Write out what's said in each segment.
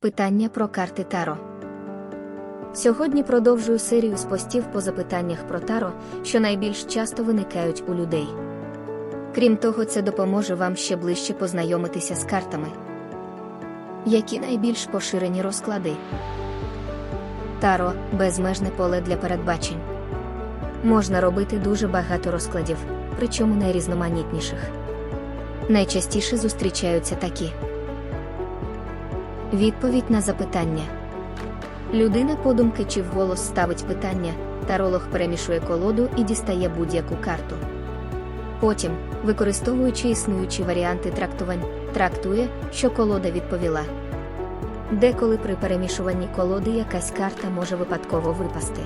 Питання про карти Таро. Сьогодні продовжую серію з постів по запитаннях про Таро, що найбільш часто виникають у людей. Крім того, це допоможе вам ще ближче познайомитися з картами. Які найбільш поширені розклади? Таро безмежне поле для передбачень. Можна робити дуже багато розкладів, причому найрізноманітніших. Найчастіше зустрічаються такі. Відповідь на запитання. Людина подумки чи вголос ставить питання, таролог перемішує колоду і дістає будь-яку карту. Потім, використовуючи існуючі варіанти трактувань, трактує, що колода відповіла. Деколи при перемішуванні колоди якась карта може випадково випасти.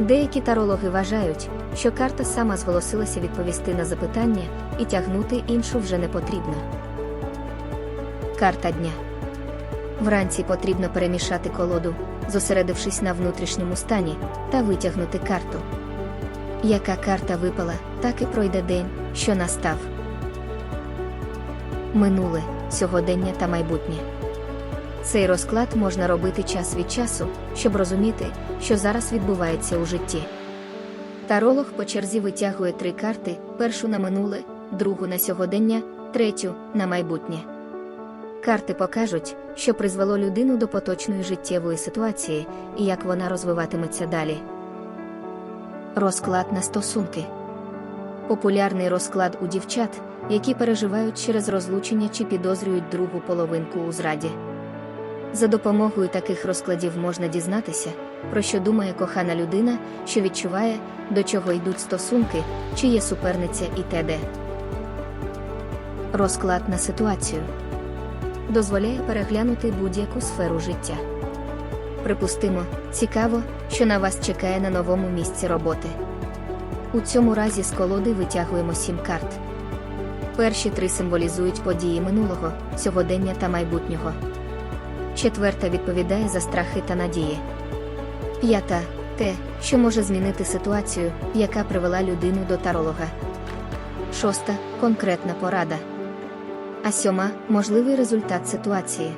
Деякі тарологи вважають, що карта сама зголосилася відповісти на запитання, і тягнути іншу вже не потрібно. Карта дня. Вранці потрібно перемішати колоду, зосередившись на внутрішньому стані, та витягнути карту. Яка карта випала, так і пройде день, що настав. Минуле, сьогодення та майбутнє. Цей розклад можна робити час від часу, щоб розуміти, що зараз відбувається у житті. Таролог по черзі витягує три карти: першу на минуле, другу на сьогодення, третю на майбутнє. Карти покажуть, що призвело людину до поточної життєвої ситуації і як вона розвиватиметься далі. Розклад на стосунки. Популярний розклад у дівчат, які переживають через розлучення чи підозрюють другу половинку у зраді. За допомогою таких розкладів можна дізнатися, про що думає кохана людина, що відчуває, до чого йдуть стосунки, чи є суперниця і т.д. Розклад на ситуацію дозволяє переглянути будь-яку сферу життя. Припустимо, цікаво, що на вас чекає на новому місці роботи. У цьому разі з колоди витягуємо сім карт. Перші три символізують події минулого, сьогодення та майбутнього. Четверта відповідає за страхи та надії. П'ята те, що може змінити ситуацію, яка привела людину до таролога. Шоста конкретна порада. А сьома можливий результат ситуації.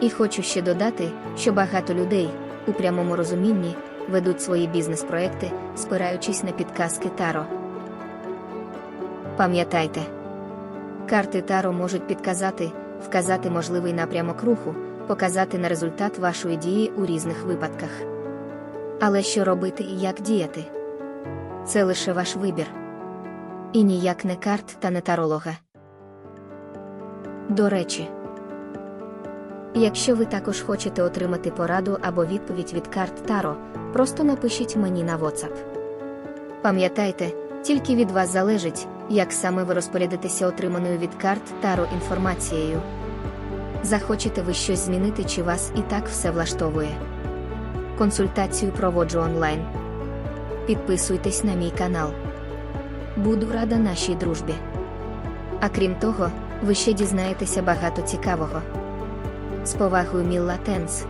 І хочу ще додати, що багато людей у прямому розумінні ведуть свої бізнес-проекти, спираючись на підказки Таро. Пам'ятайте, карти Таро можуть підказати, вказати можливий напрямок руху, показати на результат вашої дії у різних випадках. Але що робити і як діяти? Це лише ваш вибір. І ніяк не карт та не таролога. До речі, якщо ви також хочете отримати пораду або відповідь від карт Таро, просто напишіть мені на WhatsApp. Пам'ятайте, тільки від вас залежить, як саме ви розпорядитеся отриманою від карт Таро інформацією. Захочете ви щось змінити, чи вас і так все влаштовує. Консультацію проводжу онлайн. Підписуйтесь на мій канал. Буду рада нашій дружбі. А крім того, ви ще дізнаєтеся багато цікавого. З повагою Мілла Тенс.